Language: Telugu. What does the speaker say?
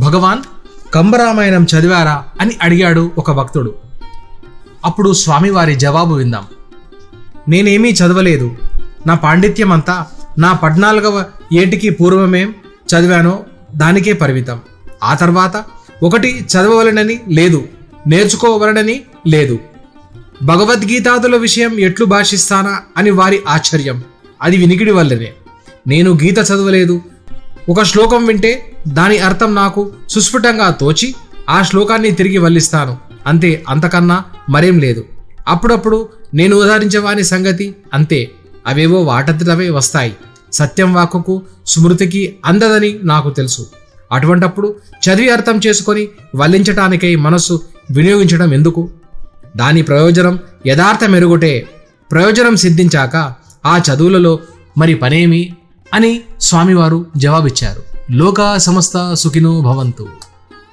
భగవాన్ కంబరామాయణం చదివారా అని అడిగాడు ఒక భక్తుడు. అప్పుడు స్వామివారి జవాబు విందాం. నేనేమీ చదవలేదు. నా పాండిత్యం అంతా నా పద్నాలుగవ ఏటికి పూర్వమేం చదివానో దానికే పరిమితం. ఆ తర్వాత ఒకటి చదవవలనని లేదు నేర్చుకోవలనని లేదు. భగవద్గీతాదుల విషయం ఎట్లు భాషిస్తానా అని వారి ఆశ్చర్యం. అది వినికిడి వల్లనే. నేను గీత చదవలేదు ఒక శ్లోకం వింటే దాని అర్థం నాకు సుస్ఫుటంగా తోచి ఆ శ్లోకాన్ని తిరిగి వల్లిస్తాను. అంతే అంతకన్నా మరేం లేదు. అప్పుడప్పుడు నేను ఉదాహరించే వాని సంగతి అంతే. అవేవో వాటంతటవే వస్తాయి. సత్యం వాక్కుకు స్మృతికి అందదని నాకు తెలుసు. అటువంటప్పుడు చదివి అర్థం చేసుకొని వల్లించటానికై మనస్సు వినియోగించడం ఎందుకు? దాని ప్రయోజనం యథార్థ మెరుగుటే. ప్రయోజనం సిద్ధించాక ఆ చదువులలో మరి పనేమి? అని స్వామివారు జవాబిచ్చారు. లోక సమస్త సుఖినో భవంతు.